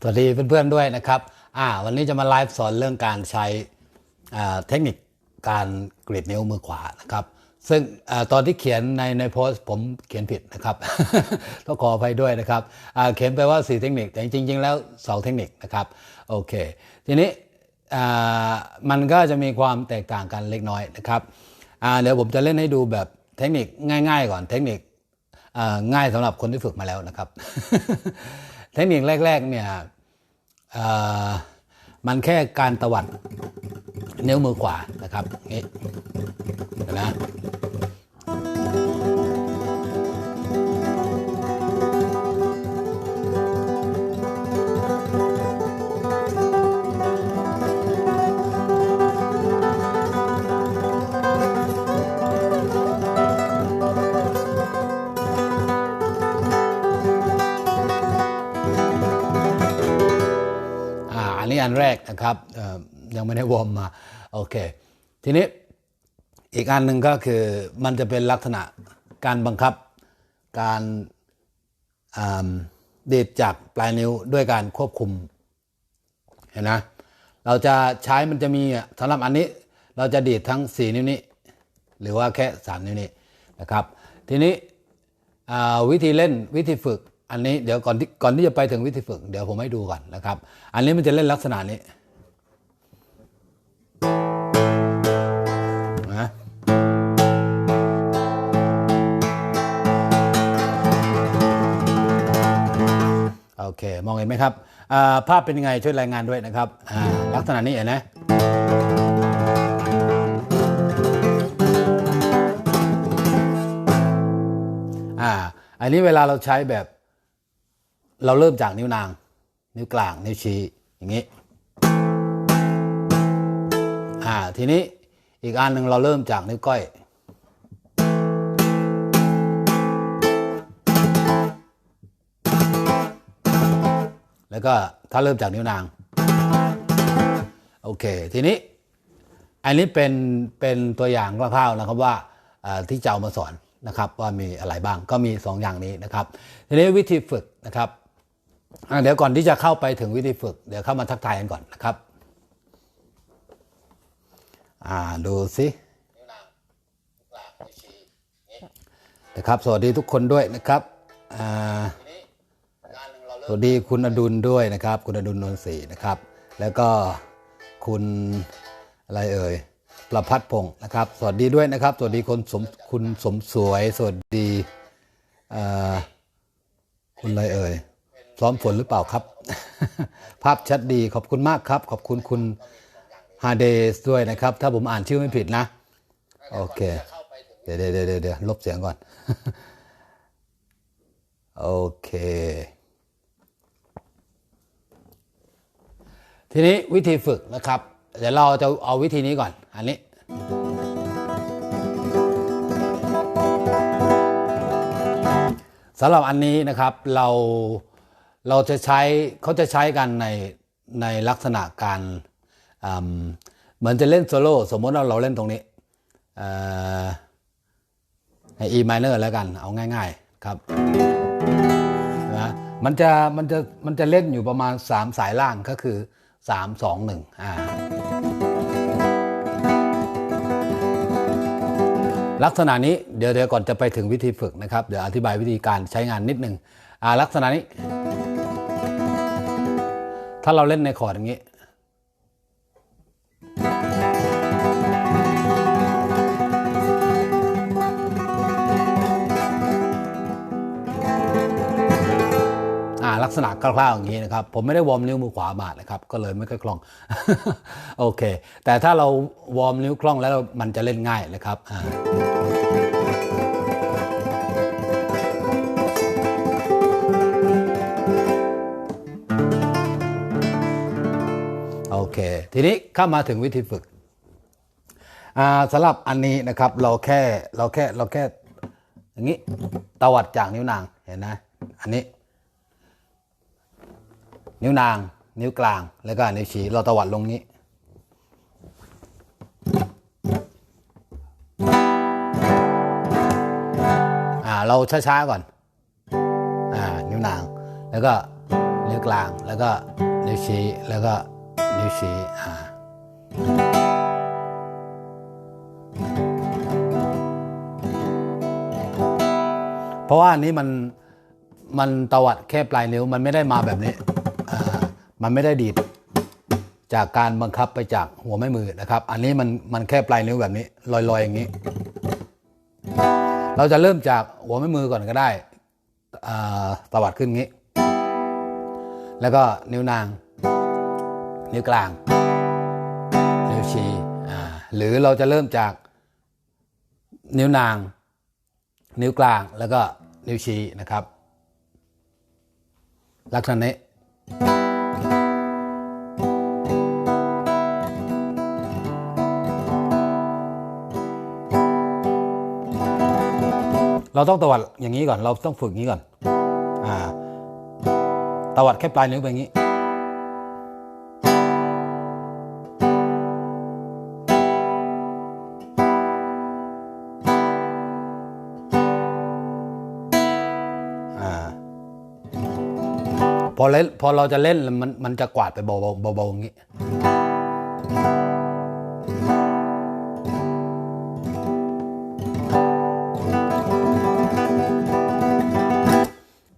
สวัสดีเพื่อนๆด้วยนะครับอ่าวันนี้จะมาไลฟ์สอนเรื่องการใช้อ่าเทคนิคการกรีดนิ้วมือขวานะครับ ซึ่งอาตอนที่เขียนในในโพสต์ผมเขียนผิดนะครับต้องขออภัยด้วยนะครับอ่าเขียนไปว่า 4 เทคนิคแต่จริง ๆ แล้ว 2 เทคนิคนะครับโอเค ทีนี้อ่ามันก็จะมีความแตกต่างกันเล็กน้อยนะครับอ่าเดี๋ยวผมจะเล่นให้ดูแบบเทคนิคง่าย ๆ ก่อนเทคนิคอ่าง่ายสำหรับคนที่ฝึกมาแล้วนะครับ ทคนิคแรกๆเนี่ยมันแค่การตวัดนิ้วมือขวานะครับนี่นะ นี้อันแรกนะครับยังไม่ได้วอร์มมาโอเคทีนี้อีกอันหนึ่งก็คือมันจะเป็นลักษณะการบังคับการดีดจากปลายนิ้วด้วยการควบคุมเห็นนะเราจะใช้มันจะมีสำหรับอันนี้เราจะดีดทั้ง 4 นิ้วนี้ หรือว่าแค่ 3 นิ้วนี้นะครับ ทีนี้วิธีเล่นวิธีฝึก อันนี้เดี๋ยวก่อนที่ก่อนที่จะไปถึงวิธีฝึก เดี๋ยวผมให้ดูก่อนนะครับ อันนี้มันจะเล่นลักษณะนี้นะโอเค มองเห็นไหมครับาภาพเป็นยังไงช่วยรายงานด้วยนะครับ ลักษณะนี้เห็นไหมอ่าอันนี้เวลาเราใช้แบบ เราเริ่มจากนิ้วนาง นิ้วกลาง นิ้วชี้ อย่างนี้ อ่า ทีนี้อีกอันหนึ่งเราเริ่มจากนิ้วก้อย แล้วก็ถ้าเริ่มจากนิ้วนาง โอเค ทีนี้ อันนี้เป็น เป็นตัวอย่างคร่าวๆนะครับว่าที่จะเอามาสอนนะครับว่ามีอะไรบ้างก็มี 2 อย่างนี้นะครับ ทีนี้วิธีฝึกนะครับ เดี๋ยวก่อนที่จะเข้าไปถึงวิธีฝึก เดี๋ยวเข้ามาทักทายกันก่อนนะครับ อ่าดูสินะครับ สวัสดีทุกคนด้วยนะครับอ่าสวัสดีคุณอดุลด้วยนะครับ คุณอดุลนนทรีนะครับ แล้วก็คุณอะไรเอ่ยประพัฒน์พงศ์นะครับ สวัสดีด้วยนะครับ สวัสดีคนสมคุณสมสวย สวัสดีอ่อคุณอะไรเอ่ย ซ้อมฝนหรือเปล่าครับ ภาพชัดดีขอบคุณมากครับ ขอบคุณคุณฮาเดสด้วยนะครับ ถ้าผมอ่านชื่อไม่ผิดนะ โอเค เดี๋ยวเดี๋ยวเดี๋ยวเดี๋ยวลบเสียงก่อน โอเค ทีนี้วิธีฝึกนะครับ เดี๋ยวเราจะเอาวิธีนี้ก่อน อันนี้สำหรับอันนี้นะครับเรา เราจะใช้เขาจะใช้กันในในลักษณะการเหมือนจะเล่นโซโล่สมมติว่าเราเล่นตรงนี้เออใน E minor แล้วกัน เอาง่ายๆครับนะมันจะมันจะมันจะเล่นอยู่ประมาณ 3 สายล่างก็คือ 3 2 1อ่าลักษณะนี้เดี๋ยวเดี๋ยวก่อนจะไปถึงวิธีฝึกนะครับ เดี๋ยวอธิบายวิธีการใช้งานนิดนึงอ่าลักษณะนี้ ถ้าเราเล่นในคอร์ดอย่างนี้อ่าลักษณะคร่าวๆอย่างนี้นะครับ ผมไม่ได้วอร์มนิ้วมือขวามานะครับ ก็เลยไม่ค่อยคล่อง โอเค แต่ถ้าเราวอร์มนิ้วคล่องแล้วมันจะเล่นง่ายนะครับอ่า เค ทีนี้เข้ามาถึงวิธีฝึกสำหรับอันนี้นะครับเราแค่เราแค่เราแค่อย่างนี้ตวัดจากนิ้วนางเห็นนะอันนี้ นิ้วนาง นิ้วกลางแล้วก็นิ้วชี้เราตวัดลงนี้เราช้าๆก่อนอนิ้วนาง แล้วก็นิ้วกลาง แล้วก็นิ้วชี้ แล้วก็ นิ้วชี้อ่าเพราะว่าอันนี้มันมันตวัดแค่ปลายนิ้วมันไม่ได้มาแบบนี้ มันไม่ได้ดีดจากการบังคับไปจากหัวแม่มือนะครับ อันนี้มันมันแค่ปลายนิ้วแบบนี้ ลอยๆอย่างนี้ เราจะเริ่มจากหัวแม่มือก่อนก็ได้ตวัดขึ้นงี้ แล้วก็นิ้วนาง นิ้วกลาง นิ้วชี้อ่าหรือเราจะเริ่มจากนิ้วนาง นิ้วกลางแล้วก็นิ้วชี้นะครับ ลักษณะนี้เราต้องตวัดอย่างนี้ก่อน เราต้องฝึกอย่างนี้ก่อน อ่า ตวัดแค่ปลายนิ้วไปอย่างนี้ พอเล่นพอเราจะเล่นมันมันจะกวาดไปเบาๆเบาๆอย่างนี้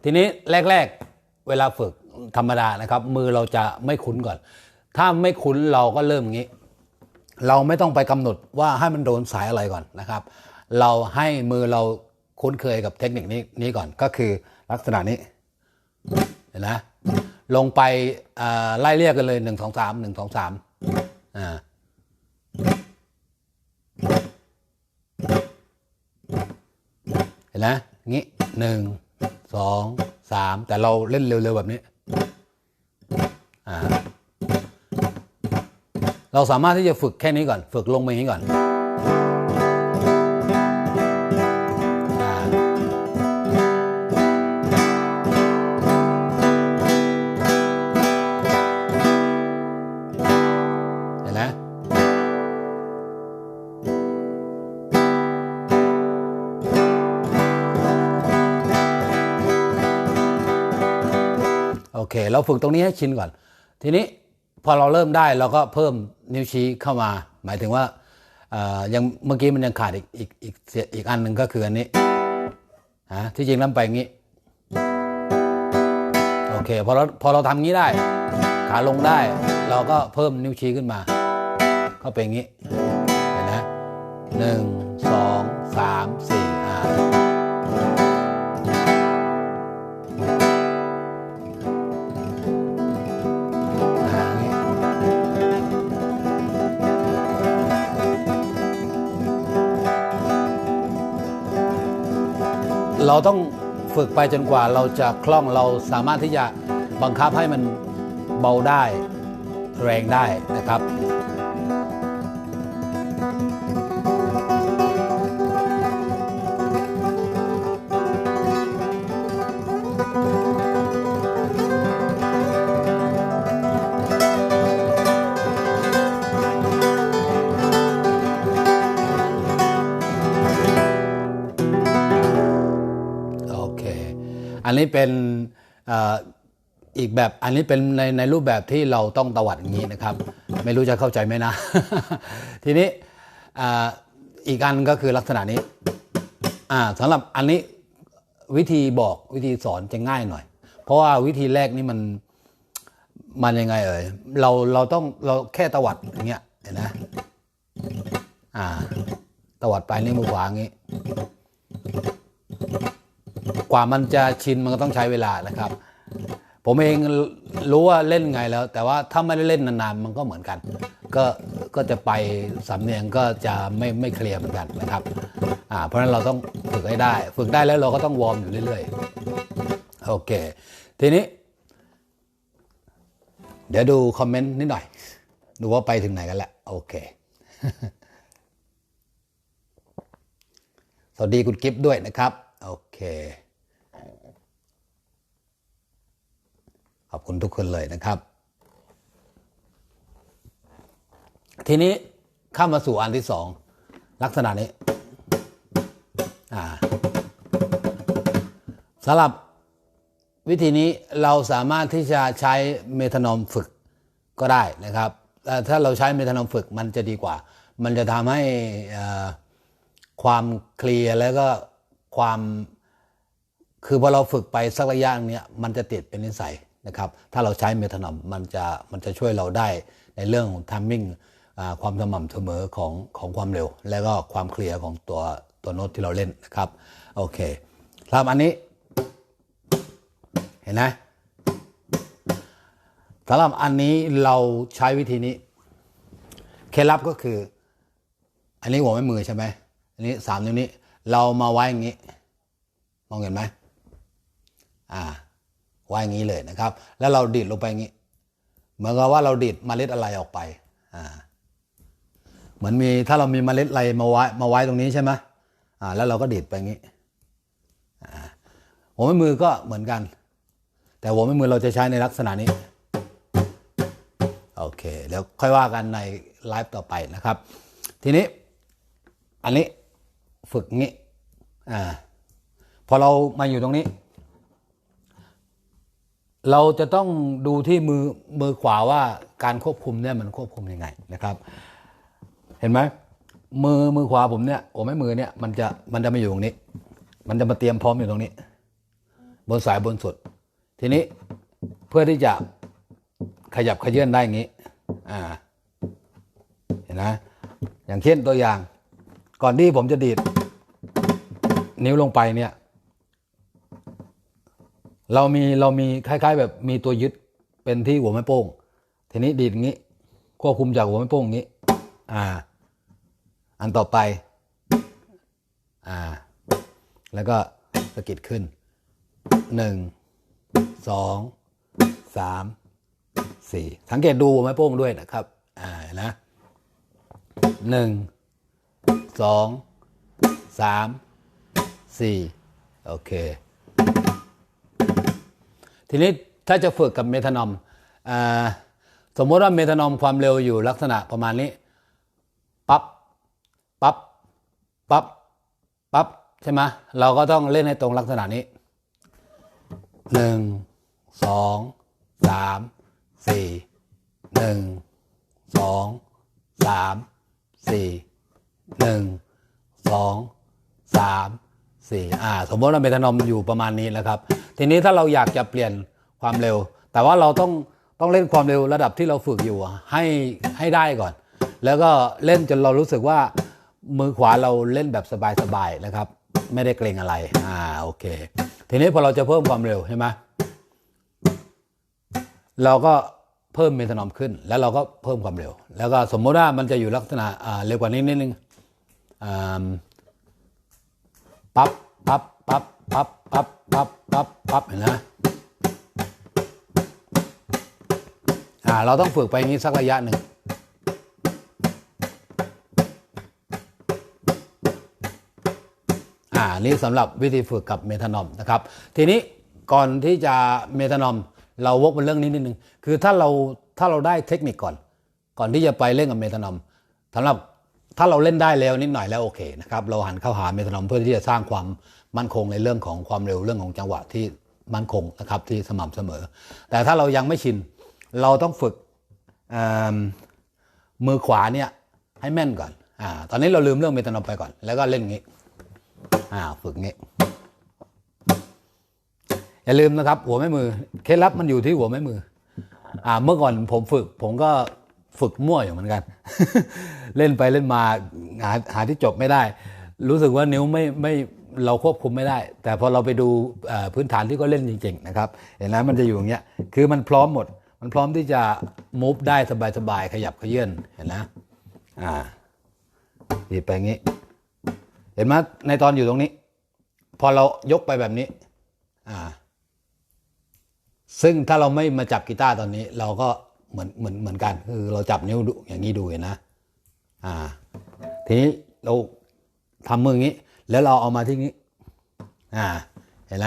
ทีนี้แรก ๆ เวลาฝึกธรรมดานะครับ มือเราจะไม่คุ้นก่อน ถ้าไม่คุ้นเราก็เริ่มอย่างนี้ เราไม่ต้องไปกำหนดว่าให้มันโดนสายอะไรก่อนนะครับ เราให้มือเราคุ้นเคยกับเทคนิคนี้นี้ก่อนก็คือลักษณะนี้เห็นไหม ลงไปไล่เรียกกันเลยหนึ่งสองสามหนึ่งสองสามอ่าเห็นไหมงี้หนึ่งสองสามแต่เราเล่นเร็วๆแบบนี้อ่าเราสามารถที่จะฝึกแค่นี้ก่อน ฝึกลงไปอย่างนี้ก่อน เค เราฝึกตรงนี้ให้ชินก่อน ทีนี้พอเราเริ่มได้เราก็เพิ่มนิ้วชี้เข้ามา หมายถึงว่ายังเมื่อกี้มันยังขาดอีกอีกอีกอีกอันหนึ่งก็คืออันนี้ฮะที่จริงแล้วไปงี้โอเคพอเราพอเราทำงี้ได้ ขาลงได้ เราก็เพิ่มนิ้วชี้ขึ้นมา ก็เป็นงี้เห็นไหมหนึ่งสองสามสี่ เราต้องฝึกไปจนกว่าเราจะคล่องเราสามารถที่จะบังคับให้มันเบาได้แรงได้นะครับ อันนี้เป็นอีกแบบอันนี้เป็นในในรูปแบบที่เราต้องตวัดอย่างนี้นะครับ ไม่รู้จะเข้าใจไหมนะ ทีนี้อีกอันก็คือลักษณะนี้สำหรับอันนี้วิธีบอกวิธีสอนจะง่ายหน่อย เพราะว่าวิธีแรกนี่มันมันยังไงเอ่ยเราเราต้องเราแค่ตวัดอย่างเงี้ยเห็นไหมอ่าตวัดไปนิ้วมือขวาอย่างงี้ กว่ามันจะชินมันก็ต้องใช้เวลานะครับ ผมเองรู้ว่าเล่นไงแล้ว แต่ว่าถ้าไม่ได้เล่นนานๆมันก็เหมือนกัน ก็ก็จะไปสำเนียงก็จะไม่ไม่เคลียร์เหมือนกันนะครับอ่าเพราะฉะนั้นเราต้องฝึกให้ได้ ฝึกได้แล้วเราก็ต้องวอร์มอยู่เรื่อยๆโอเคทีนี้ เดี๋ยวดูคอมเมนต์นิดหน่อย ดูว่าไปถึงไหนกันแล้วโอเคสวัสดีคุณกิฟต์ด้วยนะครับ ขอบคุณทุกคนเลยนะครับ ทีนี้เข้ามาสู่อันที่สองลักษณะนี้สำหรับวิธีนี้เราสามารถที่จะใช้เมทานอมฝึกก็ได้นะครับแต่ถ้าเราใช้เมทานอมฝึกมันจะดีกว่า มันจะทำให้ความเคลียร์แล้วก็ความ คือพอเราฝึกไปสักระยะเนี้ยมันจะติดเป็นนิสัยนะครับ ถ้าเราใช้เมทานอมมันจะมันจะช่วยเราได้ในเรื่องของทัมมิ่งความสม่ำเสมอของของความเร็ว แล้วก็ความเคลียร์ของตัวตัวโน้ตที่เราเล่นนะครับ โอเคสำหรับอันนี้ เห็นไหมสำหรับอันนี้เราใช้วิธีนี้ เคล็ดลับก็คือ อันนี้หัวไม่มือใช่ไหมอันนี้สามนิ้วนี้ เรามาไว้อย่างนี้ มองเห็นไหม อ่าไว้อย่างนี้เลยนะครับ แล้วเราดีดลงไปอย่างนี้ เหมือนกับว่าเราดีดเมล็ดอะไรออกไปอ่าเหมือนมีถ้าเรามีเมล็ดอะไรมาไว้มาไว้ตรงนี้ใช่ไหมอ่าแล้วเราก็ดีดไปอย่างนี้อ่าหัวไม่มือก็เหมือนกัน แต่หัวไม่มือเราจะใช้ในลักษณะนี้โอเคเดี๋ยวค่อยว่ากันในไลฟ์ต่อไปนะครับ ทีนี้อันนี้ฝึกงี้อ่าพอเรามาอยู่ตรงนี้ เราจะต้องดูที่มือมือขวาว่าการควบคุมเนี่ยมันควบคุมยังไงนะครับ เห็นไหมมือมือขวาผมเนี่ยโอ้ไม่มือเนี่ยมันจะมันจะมาอยู่ตรงนี้ มันจะมาเตรียมพร้อมอยู่ตรงนี้ บนสายบนสุด ทีนี้เพื่อที่จะขยับขยื่นได้อย่างนี้อ่าเห็นไหมอย่างเช่นตัวอย่าง ก่อนที่ผมจะดีดนิ้วลงไปเนี่ย เรามีเรามีคล้าย ๆ แบบมีตัวยึดเป็นที่หัวแม่โป้ง ทีนี้ดีดอย่างนี้ ควบคุมจากหัวแม่โป้งอย่างนี้ อ่า อันต่อไป อ่า แล้วก็สะกิดขึ้นหนึ่งสองสามสี่สังเกตดูหัวแม่โป้งด้วยนะครับ อ่านะหนึ่งสองสามสี่โอเค ทีนี้ถ้าจะฝึกกับเมทานอมสมมติว่าเมทานอมความเร็วอยู่ลักษณะประมาณนี้ ปั๊บปั๊บปั๊บปั๊บใช่ไหมเราก็ต้องเล่นให้ตรงลักษณะนี้หนึ่งสองสามสี่หนึ่งสองสามสี่หนึ่งสองสาม สี่อ่าสมมติว่าเมทานอมอยู่ประมาณนี้นะครับ ทีนี้ถ้าเราอยากจะเปลี่ยนความเร็ว แต่ว่าเราต้องต้องเล่นความเร็วระดับที่เราฝึกอยู่ให้ให้ได้ก่อน แล้วก็เล่นจนเรารู้สึกว่ามือขวาเราเล่นแบบสบายๆนะครับ ไม่ได้เกรงอะไรอ่าโอเค ทีนี้พอเราจะเพิ่มความเร็วใช่ไหมเราก็เพิ่มเมทานอมขึ้น แล้วเราก็เพิ่มความเร็ว แล้วก็สมมติว่ามันจะอยู่ลักษณะเร็วกว่านี้นิดนึงอ่า ปั๊บปั๊บปั๊บปั๊บปั๊บปั๊บปั๊บปั๊บเห็นไหมอ่าเราต้องฝึกไปงนี้สักระยะหนึ่งอ่านี่สำหรับวิธีฝึกกับเมทานอมนะครับ ทีนี้ก่อนที่จะเมทานอม เราวกเป็นเรื่องนี้นิดนึงคือถ้าเราถ้าเราได้เทคนิคก่อน ก่อนที่จะไปเล่นกับเมทานอมสำหรับ ถ้าเราเล่นได้แล้วนิดหน่อยแล้วโอเคนะครับเราหันเข้าหาเมทานอมเพื่อที่จะสร้างความมั่นคงในเรื่องของความเร็วเรื่องของจังหวะที่มั่นคงนะครับที่สม่ำเสมอ แต่ถ้าเรายังไม่ชินเราต้องฝึกมมือขวาเนี่ยให้แม่นก่อนอ่าตอนนี้เราลืมเรื่องเมทานอมไปก่อน แล้วก็เล่นงี้อ่าฝึกงี้อย่าลืมนะครับ หัวแม่มือเคล็ดลับมันอยู่ที่หัวแม่มืออ่าเมื่อก่อนผมฝึก ผมก็ ฝึกมั่วอยู่เหมือนกัน เล่นไปเล่นมาหาหาที่จบไม่ได้ รู้สึกว่านิ้วไม่ไม่เราควบคุมไม่ได้ แต่พอเราไปดูพื้นฐานที่ก็เล่นจริง ๆ นะครับ เห็นไหมมันจะอยู่อย่างเงี้ยคือมันพร้อมหมด มันพร้อมที่จะมูฟได้สบายๆขยับขยื่นเห็นนะอ่าดีดไปงี้ เห็นไหมในตอนอยู่ตรงนี้ พอเรายกไปแบบนี้อ่าซึ่งถ้าเราไม่มาจับกีตาร์ตอนนี้ เราก็ เหมือนเหมือนเหมือนกัน คือเราจับนิ้วดูอย่างนี้ดูเห็นนะ อ่า ทีนี้เราทำมืออย่างนี้ แล้วเราเอามาที่นี้ อ่า เห็นไหม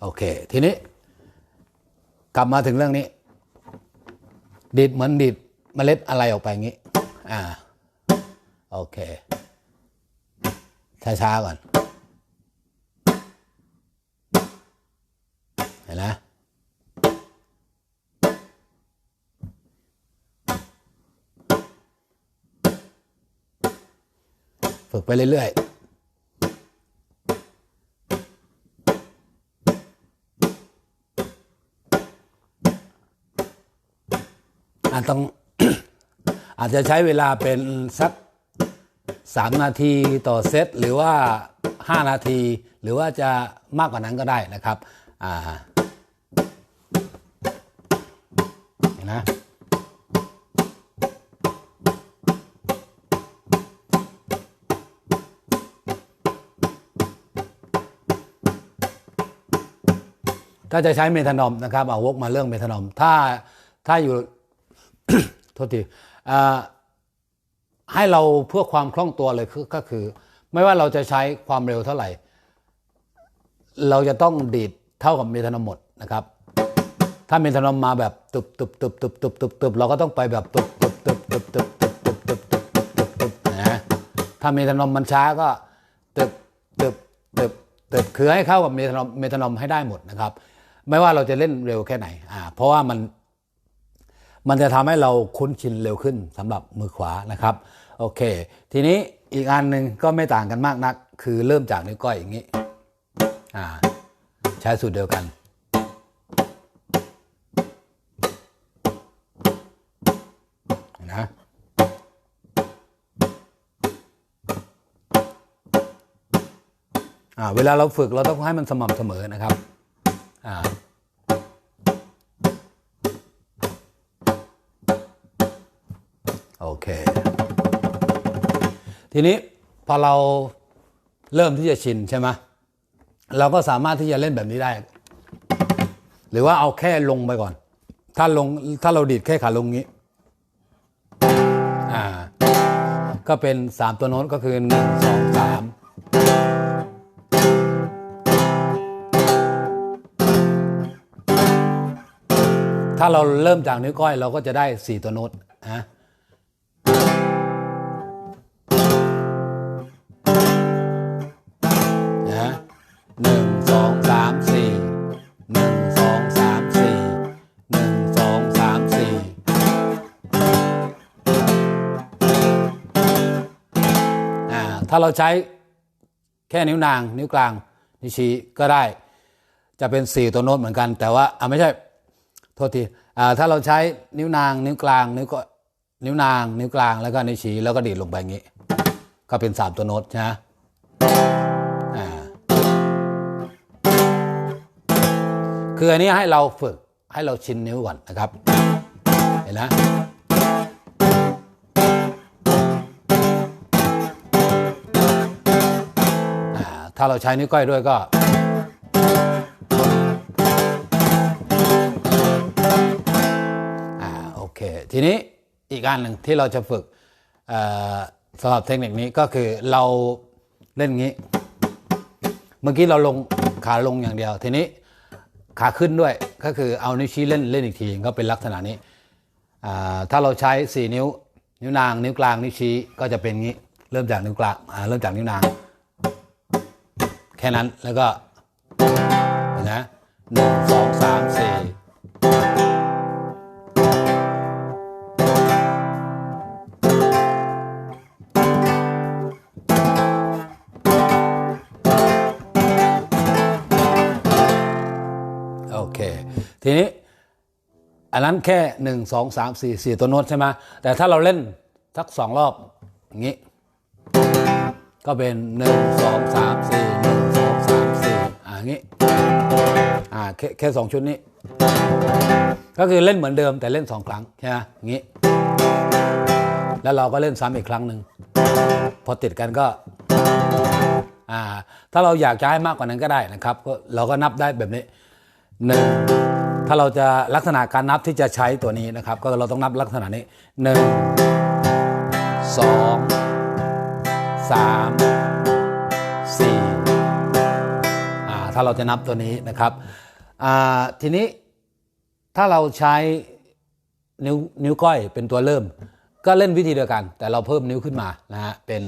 โอเค ทีนี้ กลับมาถึงเรื่องนี้ดีดเหมือนดีดเมล็ดอะไรออกไปอย่างนี้ อ่า โอเค ช้าๆก่อน ฝึกไปเรื่อยๆอาจต้องอาจจะใช้เวลาเป็นสักสามนาทีต่อเซตหรือว่า 5 นาที หรือว่าจะมากกว่านั้นก็ได้นะครับอ่า ถ้าจะใช้เมทานอมนะครับเอาวกมาเรื่องเมทานอม ถ้าถ้าอยู่โทษทีให้เราเพื่อความคล่องตัวเลยก็คือ ไม่ว่าเราจะใช้ความเร็วเท่าไหร่ เราจะต้องดีดเท่ากับเมทานอมหมดนะครับ ถ้าเมทานอมมาแบบตุบตุบตุบตุบตุบตุบตุบเราก็ต้องไปแบบตุบตุบตุบตุบตุบตุบตุบตุบตุบตุบตุบตุบนะถ้าเมทานอมมันช้าก็ตึบตึบตึบตึบคือให้เข้ากับเมทานอมเมทานอมให้ได้หมดนะครับ ไม่ว่าเราจะเล่นเร็วแค่ไหนอ่าเพราะว่ามันมันจะทำให้เราคุ้นชินเร็วขึ้นสำหรับมือขวานะครับโอเค ทีนี้อีกอันหนึ่งก็ไม่ต่างกันมากนัก คือเริ่มจากนิ้วก้อยอย่างนี้อ่าใช้สูตรเดียวกัน นะอ่าเวลาเราฝึกเราต้องให้มันสม่ำเสมอนะครับ ทีนี้พอเราเริ่มที่จะชินใช่ไหมเราก็สามารถที่จะเล่นแบบนี้ได้ หรือว่าเอาแค่ลงไปก่อน ถ้าลงถ้าเราดีดแค่ขาลงงี้อ่าก็เป็น 3 ตัวโน้ตก็คือ 1 2 3 ถ้าเราเริ่มจากนิ้วก้อยเราก็จะได้ 4 ตัวโน้ตนะ ถ้าเราใช้แค่นิ้วนาง นิ้วกลาง นิ้วชี้ก็ได้ จะเป็นสี่ตัวโน้ตเหมือนกัน แต่ว่าอ่าไม่ใช่โทษทีอ่าถ้าเราใช้นิ้วนาง นิ้วกลาง นิ้วก็นิ้วนาง นิ้วกลางแล้วก็นิ้วชี้แล้วก็ดีดลงไปอย่างนี้ ก็เป็นสามตัวโน้ตใช่ไหมอ่าคืออันนี้ให้เราฝึกให้เราชินนิ้วก่อนนะครับ เห็นนะ ถ้าเราใช้นิ้วก้อยด้วยก็ อ่าโอเค ทีนี้อีกอันหนึ่งที่เราจะฝึกอ่อสำหรับเทคนิคนี้ก็คือเราเล่นงี้ เมื่อกี้เราลงขาลงอย่างเดียว ทีนี้ขาขึ้นด้วยก็คือเอานิ้วชี้เล่นเล่นอีกทีก็เป็นลักษณะนี้อ่าถ้าเราใช้ 4 นิ้ว นิ้วนาง นิ้วกลางนิ้วชี้ก็จะเป็นงี้ เริ่มจากนิ้วกลางอ่าเริ่มจากนิ้วนาง แค่นั้นแล้วก็นะหนึ่งสองสามสี่โอเค ทีนี้ อันนั้นแค่หนึ่งสองสามสี่สี่ตัวโน้ตใช่ไหมแต่ถ้าเราเล่นสักสองรอบ อย่างนี้ ก็เป็นหนึ่งสองสามสี่ อ่าอย่างนี้อ่าแค่แค่สองชุดนี้ ก็คือเล่นเหมือนเดิมแต่เล่นสองครั้งใช่ไหมอย่างนี้ แล้วเราก็เล่นซ้ำอีกครั้งหนึ่งพอติดกันก็อ่าถ้าเราอยากจะให้มากกว่านั้นก็ได้นะครับก็เราก็นับได้แบบนี้หนึ่งถ้าเราจะลักษณะการนับที่จะใช้ตัวนี้นะครับ ก็เราต้องนับลักษณะนี้หนึ่งสองสาม นะคเราจะนับตัวนี้นะครับทีนี้ถ้าเราใช้นิ้วนิ้วก้อยเป็นตัวเริ่ม ก็เล่นวิธีเดียวกัน แต่เราเพิ่มนิ้วขึ้นมานะฮะเป็น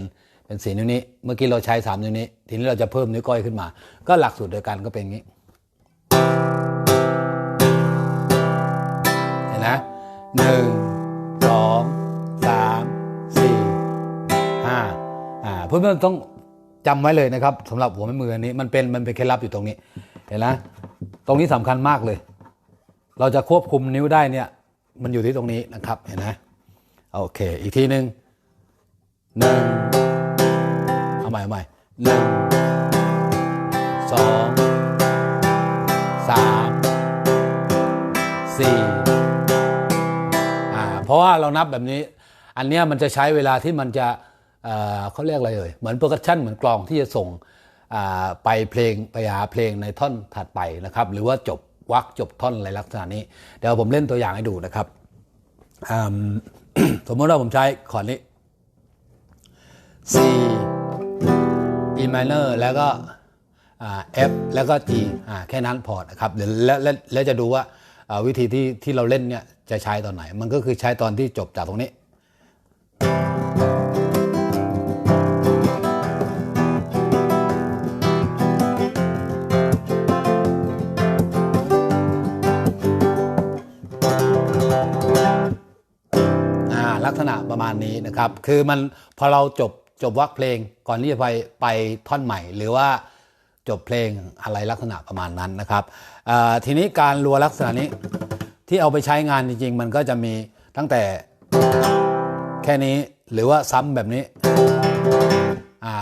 เป็นสีนิ้วนี้เมื่อกี้เราใช้สามนิ้วนี้ ทีนี้เราจะเพิ่มนิ้วก้อยขึ้นมา ก็หลักสูตรเดียวกันก็เป็นงี้เห็นนะหนึ่งสองสามสี่ห้าอ่าเพื่อนๆต้อง จำไว้เลยนะครับสำหรับหัวแม่มืออันนี้มันเป็นมันเป็นเคล็ดลับอยู่ตรงนี้ เห็นไหมตรงนี้สำคัญมากเลย เราจะควบคุมนิ้วได้เนี่ย มันอยู่ที่ตรงนี้นะครับเห็นไหมโอเค อีกทีหนึ่งหนึ่งเอาใหม่เอาใหม่หนึ่งสองสามสี่อ่าเพราะว่าเรานับแบบนี้ อันเนี้ยมันจะใช้เวลาที่มันจะ เขาเรียกอะไรเอ่ยเหมือนโปรดักชันเหมือนกลองที่จะส่งไปเพลงไปหาเพลงในท่อนถัดไปนะครับ หรือว่าจบวักจบท่อนอะไรลักษณะนี้ เดี๋ยวผมเล่นตัวอย่างให้ดูนะครับสมมติว่าผมใช้คอร์ดนี้ C E minor แล้วก็ F แล้วก็ G แค่นั้นพอนะครับเดี๋ยวแล้วแลวแล้วจะดูว่าวิธีที่ที่เราเล่นเนี่ยจะใช้ตอนไหน มันก็คือใช้ตอนที่จบจากตรงนี้ ลักษณะประมาณนี้นะครับ คือมันพอเราจบจบวักเพลงก่อนที่จะไปไปท่อนใหม่ หรือว่าจบเพลงอะไรลักษณะประมาณนั้นนะครับทีนี้การรัวลักษณะนี้ที่เอาไปใช้งานจริง ๆ มันก็จะมีตั้งแต่แค่นี้หรือว่าซ้ำแบบนี้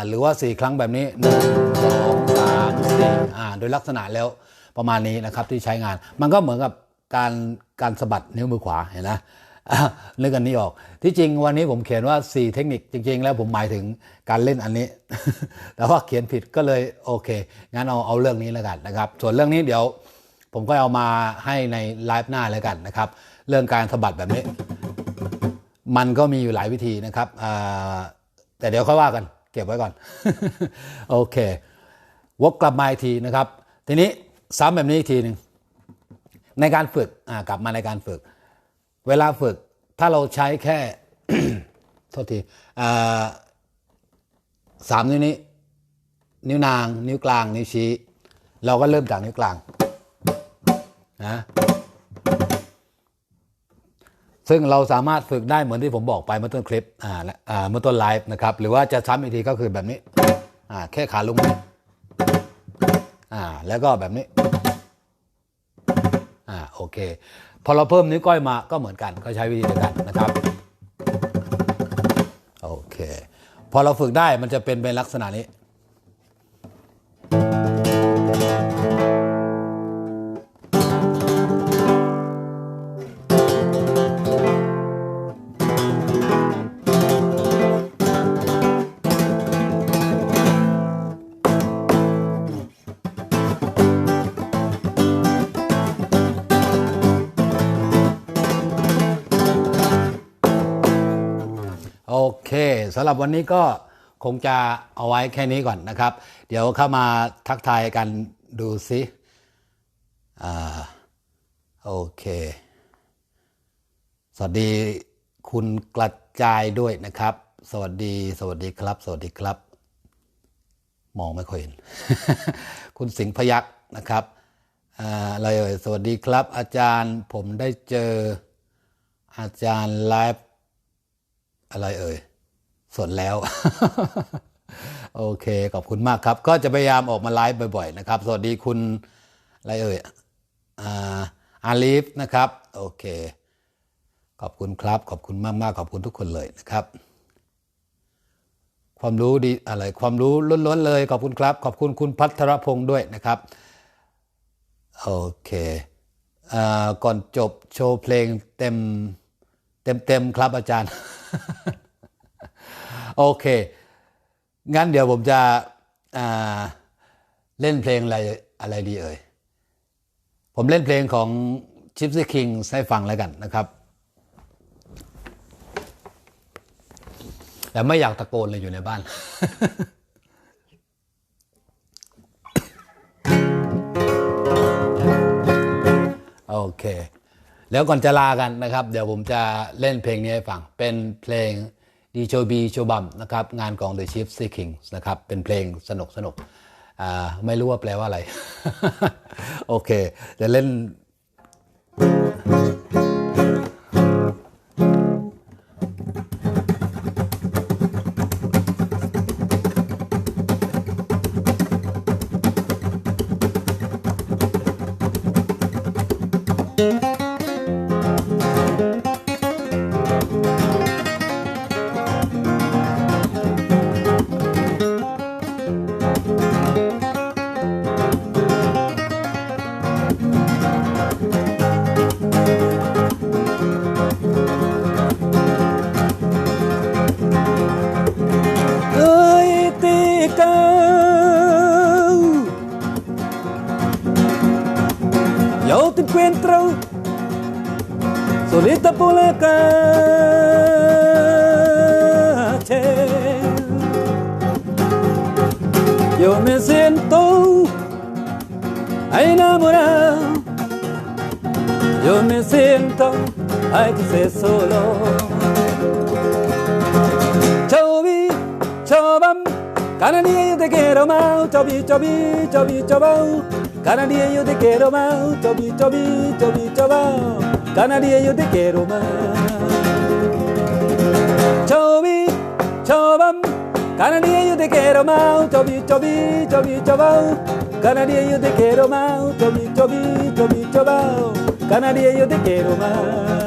หรือว่า 4 ครั้งแบบนี้ 1 2 3 4อ่าโดยลักษณะแล้วประมาณนี้นะครับที่ใช้งาน มันก็เหมือนกับการการสะบัดนิ้วมือขวาเห็นนะอะ นึกอันนี้ออก ที่จริงวันนี้ผมเขียนว่า 4 เทคนิคจริง ๆ แล้วผมหมายถึงการเล่นอันนี้ แต่ว่าเขียนผิดก็เลยโอเค งั้นเอาเอาเรื่องนี้แล้วกันนะครับ ส่วนเรื่องนี้เดี๋ยวผมก็เอามาให้ในไลฟ์หน้าแล้วกันนะครับ เรื่องการสะบัดแบบนี้ มันก็มีอยู่หลายวิธีนะครับแต่เดี๋ยวค่อยว่ากัน เก็บไว้ก่อน โอเควกกลับมาอีกทีนะครับ ทีนี้ซ้ำแบบนี้อีกทีหนึ่งในการฝึกกลับมาในการฝึก เวลาฝึกถ้าเราใช้แค่โทษทีอ่าสามนิ้วนี้ นิ้วนาง นิ้วกลาง นิ้วชี้ เราก็เริ่มจากนิ้วกลางนะซึ่งเราสามารถฝึกได้เหมือนที่ผมบอกไปเมื่อต้นคลิปอ่าและอ่าเมื่อต้นไลฟ์นะครับ หรือว่าจะซ้ำอีกทีก็คือแบบนี้อ่าแค่ขาลงนี้อ่าแล้วก็แบบนี้อ่าโอเค พอเราเพิ่มนิ้วก้อยมาก็เหมือนกัน ก็ใช้วิธีเดียวกันนะครับโอเค พอเราฝึกได้มันจะเป็นเป็นลักษณะนี้ สำหรับวันนี้ก็คงจะเอาไว้แค่นี้ก่อนนะครับ เดี๋ยวเข้ามาทักทายกันดูซิอ่าโอเค สวัสดีคุณกระจายด้วยนะครับ สวัสดีสวัสดีครับ สวัสดีครับ มองไม่ค่อยเห็น คุณสิงห์พยักนะครับอ่าอะไรเอ่ยสวัสดีครับ อาจารย์ผมได้เจออาจารย์ไลฟ์อะไรเอ่ย สดแล้ว โอเค ขอบคุณมากครับ ก็จะพยายามออกมาไลฟ์บ่อยๆนะครับ สวัสดีคุณอะไรเอ่ยอาอาลีฟนะครับ โอเค ขอบคุณครับ ขอบคุณมากๆ ขอบคุณทุกคนเลยนะครับ ความรู้ดีอะไร ความรู้ล้วนๆเลย ขอบคุณครับ ขอบคุณคุณพัทรพงศ์ด้วยนะครับ โอเคอก่อนจบโชว์เพลงเต็มเต็มเต็มๆครับอาจารย์ โอเค งั้นเดี๋ยวผมจะเล่นเพลงอะไรอะไรดีเอ่ย ผมเล่นเพลงของ Gypsy King ให้ฟังแล้วกันนะครับ แต่ไม่อยากตะโกนเลยอยู่ในบ้านโอเค แล้วก่อนจะลากันนะครับ เดี๋ยวผมจะเล่นเพลงนี้ให้ฟัง เป็นเพลง ดีโชบีโชบัมนะครับงานของ The Chief s e e k i n g นะครับเป็นเพลงสนุกสนุกไม่รู้ว่าแปลว่าอะไร โอเคเดี๋ยวเล่น Encuentro Solita por la calle. Yo me siento enamorado. Yo me siento ay que sé solo. Chobi, chobam, cada día te quiero más, chobi, chobi, chobi, chobam. Canaria yo te quiero más, Tobi, Tobi, Tobi, Toba, Canaria yo te quiero más. Tobi, Tobam, Canaria yo te quiero más, Tobi, Tobi, Tobi, Toba, Canaria yo te quiero más, Tobi, Tobi, Tobi, Toba, Canaria yo te quiero más.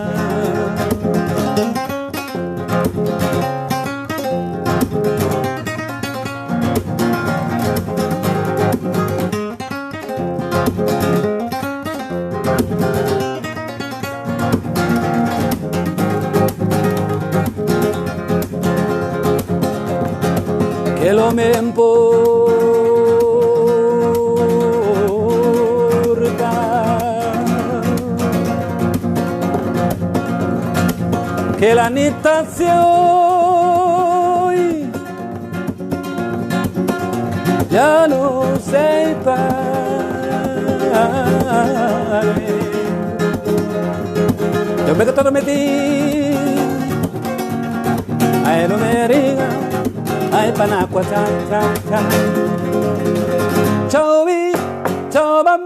Me importa que la neta se hoy ya no sepa yo me quedo metí ay no me diga vai panacqua ta ta ta Tobi Tobam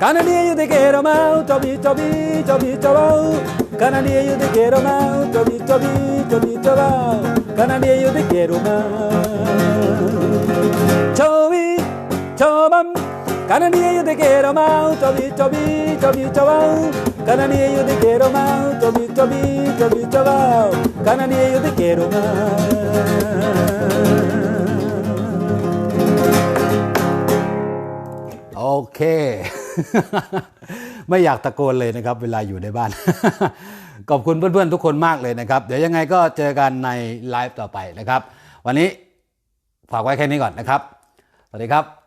Canadia io ti quiero mau Tobi Tobi Tobi Tobau Canadia io ti quiero mau Tobi Tobi Tobi Tobau Canadia io ti quiero mau Tobi Tobam Canadia io ti quiero mau quiero mau Tobi Tobi Tobi quiero mau โอเค ไม่อยากตะโกนเลยนะครับ เวลาอยู่ในบ้าน ขอบคุณเพื่อนๆ ทุกคนมากเลยนะครับ เดี๋ยวยังไงก็เจอกันในไลฟ์ต่อไปนะครับ วันนี้ฝากไว้แค่นี้ก่อนนะครับ สวัสดีครับ